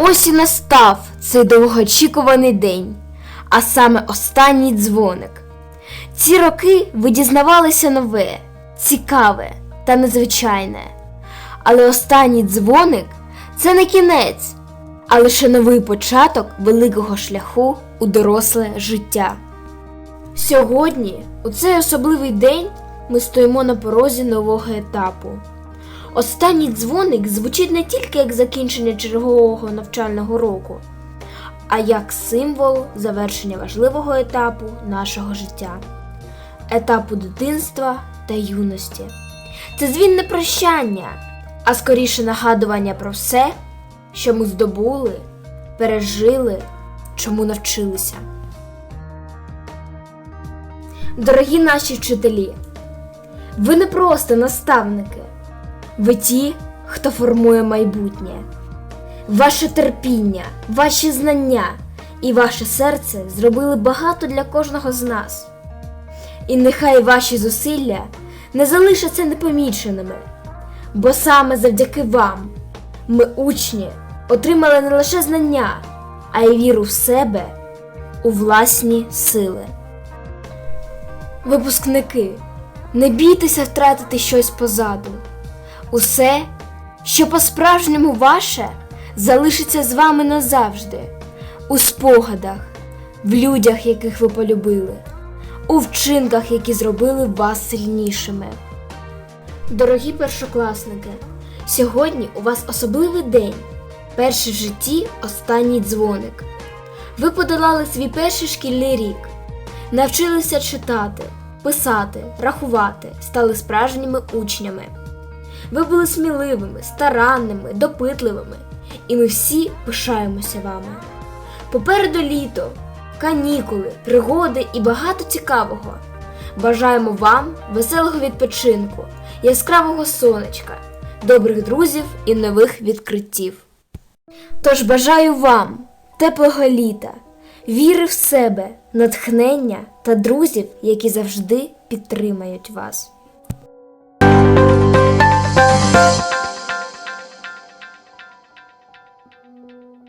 Ось і настав цей довгоочікуваний день, а саме останній дзвоник. Ці роки ви дізнавалися нове, цікаве та незвичайне. Але останній дзвоник це не кінець, а лише новий початок великого шляху у доросле життя. Сьогодні, у цей особливий день, ми стоїмо на порозі нового етапу. Останній дзвоник звучить не тільки як закінчення чергового навчального року, а як символ завершення важливого етапу нашого життя, етапу дитинства та юності. Це дзвін не прощання, а скоріше нагадування про все, що ми здобули, пережили, чому навчилися. Дорогі наші вчителі, ви не просто наставники, ви ті, хто формує майбутнє. Ваше терпіння, ваші знання і ваше серце зробили багато для кожного з нас. І нехай ваші зусилля не залишаться непоміченими, бо саме завдяки вам ми, учні, отримали не лише знання, а й віру в себе, у власні сили. Випускники, не бійтеся втратити щось позаду. Усе, що по-справжньому ваше, залишиться з вами назавжди, у спогадах, в людях, яких ви полюбили, у вчинках, які зробили вас сильнішими. Дорогі першокласники, сьогодні у вас особливий день, перший в житті останній дзвоник. Ви подолали свій перший шкільний рік, навчилися читати, писати, рахувати, стали справжніми учнями. Ви були сміливими, старанними, допитливими, і ми всі пишаємося вами. Попереду літо, канікули, пригоди і багато цікавого. Бажаємо вам веселого відпочинку, яскравого сонечка, добрих друзів і нових відкриттів. Тож бажаю вам теплого літа, віри в себе, натхнення та друзів, які завжди підтримають вас.